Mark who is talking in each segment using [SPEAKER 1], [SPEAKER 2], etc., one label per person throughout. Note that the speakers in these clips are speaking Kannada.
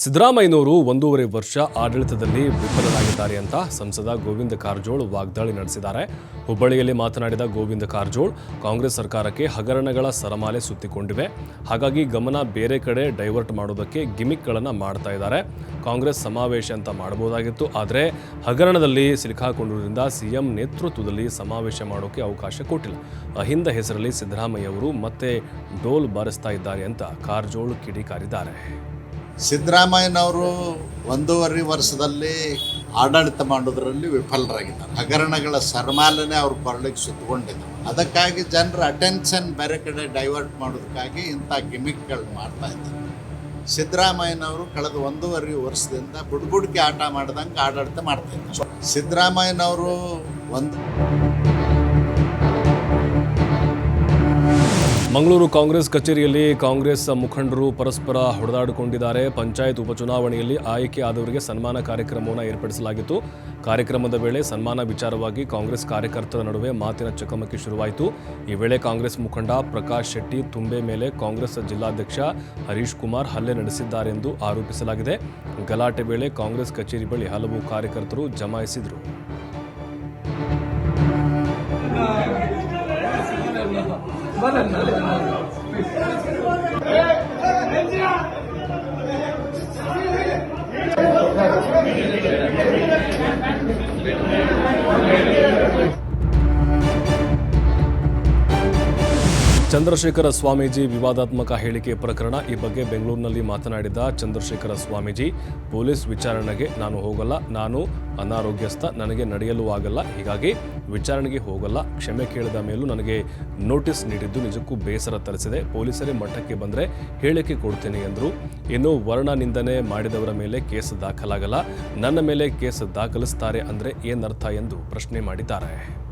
[SPEAKER 1] ಸಿದ್ದರಾಮಯ್ಯನವರು ಒಂದೂವರೆ ವರ್ಷ ಆಡಳಿತದಲ್ಲಿ ವಿಫಲರಾಗಿದ್ದಾರೆ ಅಂತ ಸಂಸದ ಗೋವಿಂದ ಕಾರಜೋಳ್ ವಾಗ್ದಾಳಿ ನಡೆಸಿದ್ದಾರೆ. ಹುಬ್ಬಳ್ಳಿಯಲ್ಲಿ ಮಾತನಾಡಿದ ಗೋವಿಂದ ಕಾರಜೋಳ್, ಕಾಂಗ್ರೆಸ್ ಸರ್ಕಾರಕ್ಕೆ ಹಗರಣಗಳ ಸರಮಾಲೆ ಸುತ್ತಿಕೊಂಡಿವೆ. ಹಾಗಾಗಿ ಗಮನ ಬೇರೆ ಕಡೆ ಡೈವರ್ಟ್ ಮಾಡೋದಕ್ಕೆ ಗಿಮಿಕ್ಗಳನ್ನು ಮಾಡ್ತಾ ಇದ್ದಾರೆ. ಕಾಂಗ್ರೆಸ್ ಸಮಾವೇಶ ಅಂತ ಮಾಡಬಹುದಾಗಿತ್ತು. ಆದರೆ ಹಗರಣದಲ್ಲಿ ಸಿಲುಕಾಕೊಂಡಿರೋದ್ರಿಂದ ಸಿಎಂ ನೇತೃತ್ವದಲ್ಲಿ ಸಮಾವೇಶ ಮಾಡೋಕೆ ಅವಕಾಶ ಕೊಟ್ಟಿಲ್ಲ. ಅಹಿಂದ ಹೆಸರಲ್ಲಿ ಸಿದ್ದರಾಮಯ್ಯ ಅವರು ಮತ್ತೆ ಡೋಲ್ ಬಾರಿಸ್ತಾ ಇದ್ದಾರೆ ಅಂತ ಕಾರಜೋಳ್ ಕಿಡಿಕಾರಿದ್ದಾರೆ.
[SPEAKER 2] ಸಿದ್ದರಾಮಯ್ಯನವರು ಒಂದೂವರೆ ವರ್ಷದಲ್ಲಿ ಆಡಳಿತ ಮಾಡೋದ್ರಲ್ಲಿ ವಿಫಲರಾಗಿದ್ದಾರೆ. ಹಗರಣಗಳ ಸರ್ಮಾಲನೆ ಅವ್ರ ಕೊರಳಿಗೆ ಸುತ್ತಕೊಂಡಿದ್ದಾರೆ ಅದಕ್ಕಾಗಿ ಜನರ ಅಟೆನ್ಷನ್ ಬೇರೆ ಕಡೆ ಡೈವರ್ಟ್ ಮಾಡೋದಕ್ಕಾಗಿ ಇಂಥ ಗಿಮಿಕ್ಗಳು ಮಾಡ್ತಾ ಇದ್ದಾರೆ. ಸಿದ್ದರಾಮಯ್ಯನವರು ಕಳೆದ ಒಂದೂವರೆ ವರ್ಷದಿಂದ ಬುಡ್ಬುಡ್ಕಿ ಆಟ ಮಾಡ್ದಂಗೆ ಆಡಳಿತ ಮಾಡ್ತಾ ಇದ್ದಾರೆ. ಸಿದ್ದರಾಮಯ್ಯನವರು ಒಂದು
[SPEAKER 1] ಮಂಗಳೂರು ಕಾಂಗ್ರೆಸ್ ಕಚೇರಿಯಲ್ಲಿ ಕಾಂಗ್ರೆಸ್ ಮುಖಂಡರು ಪರಸ್ಪರ ಹೊಡೆದಾಡಿಕೊಂಡಿದ್ದಾರೆ. ಪಂಚಾಯತ್ ಉಪಚುನಾವಣೆಯಲ್ಲಿ ಆಯ್ಕೆ ಆದವರಿಗೆ ಸನ್ಮಾನ ಕಾರ್ಯಕ್ರಮವನ್ನು ಏರ್ಪಡಿಸಲಾಗಿತ್ತು. ಕಾರ್ಯಕ್ರಮದ ವೇಳೆ ಸನ್ಮಾನ ವಿಚಾರವಾಗಿ ಕಾಂಗ್ರೆಸ್ ಕಾರ್ಯಕರ್ತರ ನಡುವೆ ಮಾತಿನ ಚಕಮಕಿ ಶುರುವಾಯಿತು. ಈ ವೇಳೆ ಕಾಂಗ್ರೆಸ್ ಮುಖಂಡ ಪ್ರಕಾಶ್ ಶೆಟ್ಟಿ ತುಂಬೆ ಮೇಲೆ ಕಾಂಗ್ರೆಸ್ ಜಿಲ್ಲಾಧ್ಯಕ್ಷ ಹರೀಶ್ ಕುಮಾರ್ ಹಲ್ಲೆ ನಡೆಸಿದ್ದಾರೆಂದು ಆರೋಪಿಸಲಾಗಿದೆ. ಗಲಾಟೆ ವೇಳೆ ಕಾಂಗ್ರೆಸ್ ಕಚೇರಿ ಬಳಿ ಹಲವು ಕಾರ್ಯಕರ್ತರು ಜಮಾಯಿಸಿದರು. Thank you. ಚಂದ್ರಶೇಖರ ಸ್ವಾಮೀಜಿ ವಿವಾದಾತ್ಮಕ ಹೇಳಿಕೆ ಪ್ರಕರಣ ಈ ಬಗ್ಗೆ ಬೆಂಗಳೂರಿನಲ್ಲಿ ಮಾತನಾಡಿದ ಚಂದ್ರಶೇಖರ ಸ್ವಾಮೀಜಿ, ಪೊಲೀಸ್ ವಿಚಾರಣೆಗೆ ನಾನು ಹೋಗಲ್ಲ. ನಾನು ಅನಾರೋಗ್ಯಸ್ಥ. ನನಗೆ ನಡೆಯಲು ಆಗಲ್ಲ. ಹೀಗಾಗಿ ವಿಚಾರಣೆಗೆ ಹೋಗಲ್ಲ. ಕ್ಷಮೆ ಕೇಳಿದ ಮೇಲೂ ನನಗೆ ನೋಟಿಸ್ ನೀಡಿದ್ದು ನಿಜಕ್ಕೂ ಬೇಸರ ತರಿಸಿದೆ. ಪೊಲೀಸರೇ ಮಟ್ಟಕ್ಕೆ ಬಂದರೆ ಹೇಳಿಕೆ ಕೊಡ್ತೇನೆ ಎಂದರು. ಇನ್ನು ವರ್ಣ ನಿಂದನೆ ಮಾಡಿದವರ ಮೇಲೆ ಕೇಸ್ ದಾಖಲಾಗಲ್ಲ. ನನ್ನ ಮೇಲೆ ಕೇಸ್ ದಾಖಲಿಸ್ತಾರೆ ಅಂದರೆ ಏನರ್ಥ? ಎಂದು ಪ್ರಶ್ನೆ ಮಾಡಿದ್ದಾರೆ.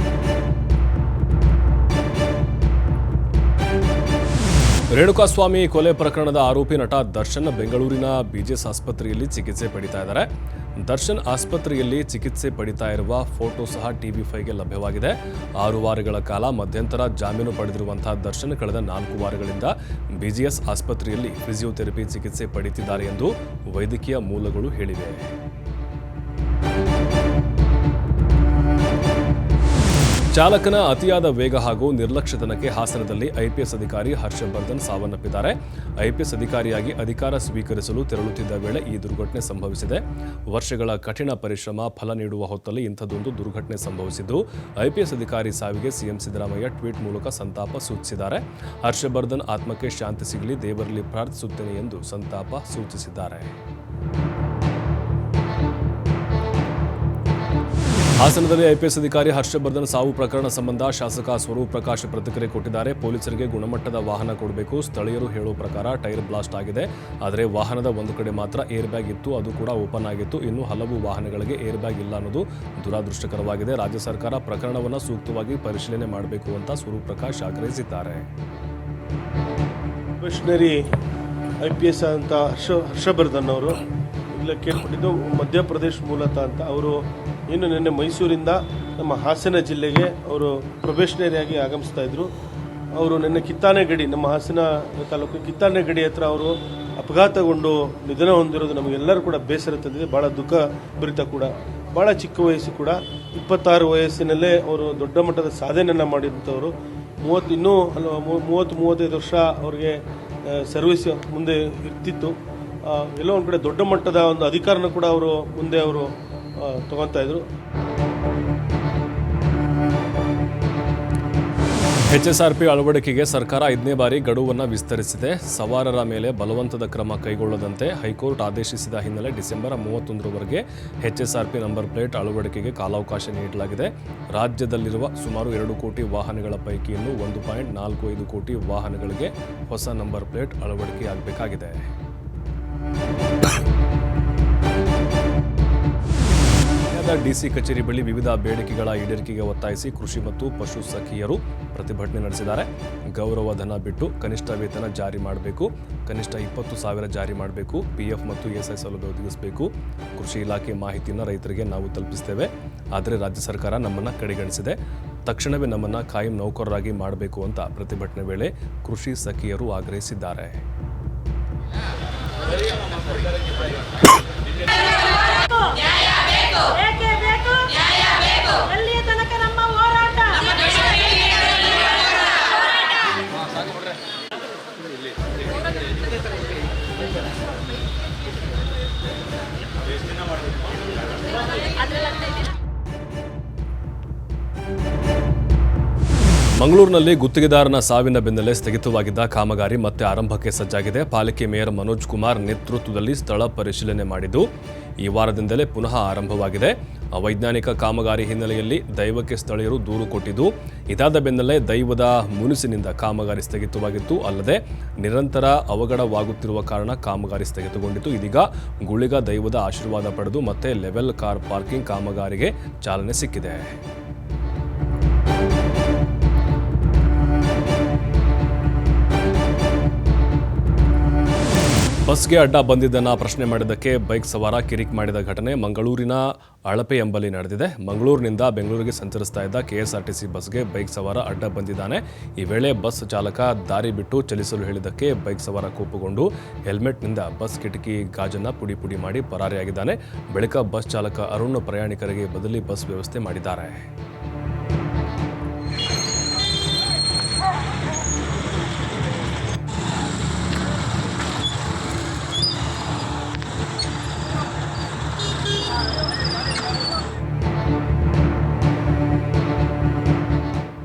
[SPEAKER 1] ರೇಣುಕಾಸ್ವಾಮಿ ಕೊಲೆ ಪ್ರಕರಣದ ಆರೋಪಿ ನಟ ದರ್ಶನ್ ಬೆಂಗಳೂರಿನ ಬಿಜೆಎಸ್ ಆಸ್ಪತ್ರೆಯಲ್ಲಿ ಚಿಕಿತ್ಸೆ ಪಡಿತಾ ಇದ್ದಾರೆ. ದರ್ಶನ್ ಆಸ್ಪತ್ರೆಯಲ್ಲಿ ಚಿಕಿತ್ಸೆ ಪಡಿತಾ ಇರುವ ಫೋಟೋ ಸಹ ಟಿವಿ ಫೈಗೆ ಲಭ್ಯವಾಗಿದೆ. ಆರು ವಾರಗಳ ಕಾಲ ಮಧ್ಯಂತರ ಜಾಮೀನು ಪಡೆದಿರುವಂತಹ ದರ್ಶನ್ ಕಳೆದ ನಾಲ್ಕು ವಾರಗಳಿಂದ ಬಿಜಿಎಸ್ ಆಸ್ಪತ್ರೆಯಲ್ಲಿ ಫಿಸಿಯೋಥೆರಪಿ ಚಿಕಿತ್ಸೆ ಪಡೆಯುತ್ತಿದ್ದಾರೆ ಎಂದು ವೈದ್ಯಕೀಯ ಮೂಲಗಳು ಹೇಳಿವೆ. ಚಾಲಕನ ಅತಿಯಾದ ವೇಗ ಹಾಗೂ ನಿರ್ಲಕ್ಷ್ಯತನಕ್ಕೆ ಹಾಸನದಲ್ಲಿ ಐಪಿಎಸ್ ಅಧಿಕಾರಿ ಹರ್ಷವರ್ಧನ್ ಸಾವನ್ನಪ್ಪಿದ್ದಾರೆ. ಐಪಿಎಸ್ ಅಧಿಕಾರಿಯಾಗಿ ಅಧಿಕಾರ ಸ್ವೀಕರಿಸಲು ತೆರಳುತ್ತಿದ್ದ ವೇಳೆ ಈ ದುರ್ಘಟನೆ ಸಂಭವಿಸಿದೆ. ವರ್ಷಗಳ ಕಠಿಣ ಪರಿಶ್ರಮ ಫಲ ನೀಡುವ ಹೊತ್ತಲ್ಲಿ ಇಂಥದ್ದೊಂದು ದುರ್ಘಟನೆ ಸಂಭವಿಸಿದ್ದು, ಐಪಿಎಸ್ ಅಧಿಕಾರಿ ಸಾವಿಗೆ ಸಿಎಂ ಸಿದ್ದರಾಮಯ್ಯ ಟ್ವೀಟ್ ಮೂಲಕ ಸಂತಾಪ ಸೂಚಿಸಿದ್ದಾರೆ. ಹರ್ಷವರ್ಧನ್ ಆತ್ಮಕ್ಕೆ ಶಾಂತಿ ಸಿಗಲಿ, ದೇವರಲ್ಲಿ ಪ್ರಾರ್ಥಿಸುತ್ತೇನೆ ಎಂದು ಸಂತಾಪ ಸೂಚಿಸಿದ್ದಾರೆ. ಹಾಸನದಲ್ಲಿ ಐಪಿಎಸ್ ಅಧಿಕಾರಿ ಹರ್ಷವರ್ಧನ್ ಸಾವು ಪ್ರಕರಣ ಸಂಬಂಧ ಶಾಸಕ ಸ್ವರೂಪ್ ಪ್ರಕಾಶ್ ಪ್ರತಿಕ್ರಿಯೆ ಕೊಟ್ಟಿದ್ದಾರೆ. ಪೊಲೀಸರಿಗೆ ಗುಣಮಟ್ಟದ ವಾಹನ ಕೊಡಬೇಕು. ಸ್ಥಳೀಯರು ಹೇಳುವ ಪ್ರಕಾರ ಟೈರ್ ಬ್ಲಾಸ್ಟ್ ಆಗಿದೆ. ಆದರೆ ವಾಹನದ ಒಂದು ಕಡೆ ಮಾತ್ರ ಏರ್ ಬ್ಯಾಗ್ ಇತ್ತು. ಅದು ಕೂಡ ಓಪನ್ ಆಗಿತ್ತು. ಇನ್ನು ಹಲವು ವಾಹನಗಳಿಗೆ ಏರ್ ಬ್ಯಾಗ್ ಇಲ್ಲ ಅನ್ನೋದು ದುರಾದೃಷ್ಟಕರವಾಗಿದೆ. ರಾಜ್ಯ ಸರ್ಕಾರ ಪ್ರಕರಣವನ್ನು ಸೂಕ್ತವಾಗಿ ಪರಿಶೀಲನೆ ಮಾಡಬೇಕು ಅಂತ ಸ್ವರೂಪ್ ಪ್ರಕಾಶ್ ಆಗ್ರಹಿಸಿದ್ದಾರೆ.
[SPEAKER 3] ಐ ಹರ್ಷ ಹರ್ಷವರ್ಧನ್ ಅವರು ಇಲ್ಲ ಕೇಳ್ಪಟ್ಟಿದ್ದು ಮಧ್ಯಪ್ರದೇಶ ಮೂಲತಃ ಅಂತ. ಅವರು ಏನು ನಿನ್ನೆ ಮೈಸೂರಿಂದ ನಮ್ಮ ಹಾಸನ ಜಿಲ್ಲೆಗೆ ಅವರು ಪ್ರೊಬೇಷನರಿಯಾಗಿ ಆಗಮಿಸ್ತಾ ಇದ್ರು. ಅವರು ನಿನ್ನೆ ಕಿತ್ತಾನೆ ಗಡಿ ನಮ್ಮ ಹಾಸನ ತಾಲೂಕು ಕಿತ್ತಾನೆ ಗಡಿ ಹತ್ರ ಅವರು ಅಪಘಾತಗೊಂಡು ನಿಧನ ಹೊಂದಿರೋದು ನಮಗೆಲ್ಲರೂ ಕೂಡ ಬೇಸರ ತಂದಿದೆ. ಭಾಳ ದುಃಖ ಭರಿತ ಕೂಡ. ಭಾಳ ಚಿಕ್ಕ ವಯಸ್ಸು ಕೂಡ. ಇಪ್ಪತ್ತಾರು ವಯಸ್ಸಿನಲ್ಲೇ ಅವರು ದೊಡ್ಡ ಮಟ್ಟದ ಸಾಧನೆಯನ್ನು ಮಾಡಿದಂಥವರು. ಮೂವತ್ತು ಇನ್ನೂ ಮೂವತ್ತು ಮೂವತ್ತೈದು ವರ್ಷ ಅವ್ರಿಗೆ ಸರ್ವಿಸ್ ಮುಂದೆ ಇರ್ತಿತ್ತು. ಎಲ್ಲೋ ಒಂದು ಕಡೆ ದೊಡ್ಡ ಮಟ್ಟದ ಒಂದು ಅಧಿಕಾರನ ಕೂಡ ಅವರು ಮುಂದೆ ಅವರು ತಗೊತಾ ಇದ್ರು.
[SPEAKER 1] ಪಿ ಅಳವಡಿಕೆಗೆ ಸರ್ಕಾರ ಐದನೇ ಬಾರಿ ಗಡುವನ್ನು ವಿಸ್ತರಿಸಿದೆ. ಸವಾರರ ಮೇಲೆ ಬಲವಂತದ ಕ್ರಮ ಕೈಗೊಳ್ಳದಂತೆ ಹೈಕೋರ್ಟ್ ಆದೇಶಿಸಿದ ಹಿನ್ನೆಲೆ December ಮೂವತ್ತೊಂದರವರೆಗೆ H S R P number plate ಅಳವಡಿಕೆಗೆ ಕಾಲಾವಕಾಶ ನೀಡಲಾಗಿದೆ. ರಾಜ್ಯದಲ್ಲಿರುವ ಸುಮಾರು ಎರಡು ಕೋಟಿ ವಾಹನಗಳ ಪೈಕಿ ಇನ್ನು ಒಂದು ಪಾಯಿಂಟ್ ನಾಲ್ಕು ಐದು ಕೋಟಿ ವಾಹನಗಳಿಗೆ ಹೊಸ ನಂಬರ್ ಪ್ಲೇಟ್ ಅಳವಡಿಕೆಯಾಗಬೇಕಾಗಿದೆ. ಪಟ್ಟಣದ ಡಿಸಿ ಕಚೇರಿ ಬಳಿ ವಿವಿಧ ಬೇಡಿಕೆಗಳ ಈಡೇರಿಕೆಗೆ ಒತ್ತಾಯಿಸಿ ಕೃಷಿ ಮತ್ತು ಪಶು ಸಖಿಯರು ಪ್ರತಿಭಟನೆ ನಡೆಸಿದ್ದಾರೆ. ಗೌರವ ಧನ ಬಿಟ್ಟು ಕನಿಷ್ಠ ವೇತನ ಜಾರಿ ಮಾಡಬೇಕು. ಕನಿಷ್ಠ ಇಪ್ಪತ್ತು ಸಾವಿರ ಜಾರಿ ಮಾಡಬೇಕು. ಪಿಎಫ್ ಮತ್ತು ಎಸ್ಐ ಸೌಲಭ್ಯ ಒದಗಿಸಬೇಕು. ಕೃಷಿ ಇಲಾಖೆ ಮಾಹಿತಿಯನ್ನು ರೈತರಿಗೆ ನಾವು ತಲುಪಿಸ್ತೇವೆ. ಆದರೆ ರಾಜ್ಯ ಸರ್ಕಾರ ನಮ್ಮನ್ನು ಕಡೆಗಣಿಸಿದೆ. ತಕ್ಷಣವೇ ನಮ್ಮನ್ನು ಕಾಯಂ ನೌಕರರಾಗಿ ಮಾಡಬೇಕು ಅಂತ ಪ್ರತಿಭಟನೆ ವೇಳೆ ಕೃಷಿ ಸಖಿಯರು ಆಗ್ರಹಿಸಿದ್ದಾರೆ. ಮಂಗಳೂರಿನಲ್ಲಿ ಗುತ್ತಿಗೆದಾರನ ಸಾವಿನ ಬೆನ್ನಲ್ಲೇ ಸ್ಥಗಿತವಾಗಿದ್ದ ಕಾಮಗಾರಿ ಮತ್ತೆ ಆರಂಭಕ್ಕೆ ಸಜ್ಜಾಗಿದೆ. ಪಾಲಿಕೆ ಮೇಯರ್ ಮನೋಜ್ ಕುಮಾರ್ ನೇತೃತ್ವದಲ್ಲಿ ಸ್ಥಳ ಪರಿಶೀಲನೆ ಮಾಡಿದ್ದು ಈ ವಾರದಿಂದಲೇ ಪುನಃ ಆರಂಭವಾಗಿದೆ. ವೈಜ್ಞಾನಿಕ ಕಾಮಗಾರಿ ಹಿನ್ನೆಲೆಯಲ್ಲಿ ದೈವಕ್ಕೆ ಸ್ಥಳೀಯರು ದೂರು ಕೊಟ್ಟಿದ್ದು, ಇದಾದ ಬೆನ್ನಲ್ಲೇ ದೈವದ ಮುನಿಸಿನಿಂದ ಕಾಮಗಾರಿ ಸ್ಥಗಿತವಾಗಿತ್ತು. ಅಲ್ಲದೆ, ನಿರಂತರ ಅವಘಡವಾಗುತ್ತಿರುವ ಕಾರಣ ಕಾಮಗಾರಿ ಸ್ಥಗಿತಗೊಂಡಿತು ಇದೀಗ ಗುಳಿಗ ದೈವದ ಆಶೀರ್ವಾದ ಪಡೆದು ಮತ್ತೆ ಲೆವೆಲ್ ಕಾರ್ ಪಾರ್ಕಿಂಗ್ ಕಾಮಗಾರಿಗೆ ಚಾಲನೆ ಸಿಕ್ಕಿದೆ. ಬಸ್ಗೆ ಅಡ್ಡ ಬಂದಿದ್ದನ್ನು ಪ್ರಶ್ನೆ ಮಾಡಿದ್ದಕ್ಕೆ ಬೈಕ್ ಸವಾರ ಕಿರಿಕ್ ಮಾಡಿದ ಘಟನೆ ಮಂಗಳೂರಿನ ಅಳಪೆ ಎಂಬಲ್ಲಿ ನಡೆದಿದೆ. ಮಂಗಳೂರಿನಿಂದ ಬೆಂಗಳೂರಿಗೆ ಸಂಚರಿಸ್ತಾ ಇದ್ದ ಕೆಎಸ್ಆರ್ಟಿಸಿ ಬಸ್ಗೆ ಬೈಕ್ ಸವಾರ ಅಡ್ಡ ಬಂದಿದ್ದಾನೆ. ಈ ವೇಳೆ ಬಸ್ ಚಾಲಕ ದಾರಿ ಬಿಟ್ಟು ಚಲಿಸಲು ಹೇಳಿದ್ದಕ್ಕೆ ಬೈಕ್ ಸವಾರ ಕೋಪಗೊಂಡು ಹೆಲ್ಮೆಟ್ನಿಂದ ಬಸ್ ಕಿಟಕಿ ಗಾಜನ್ನು ಪುಡಿ ಪುಡಿ ಮಾಡಿ ಪರಾರಿಯಾಗಿದ್ದಾನೆ. ಬಳಿಕ ಬಸ್ ಚಾಲಕ ಅರುಣ್ ಪ್ರಯಾಣಿಕರಿಗೆ ಬದಲಿ ಬಸ್ ವ್ಯವಸ್ಥೆ ಮಾಡಿದ್ದಾರೆ.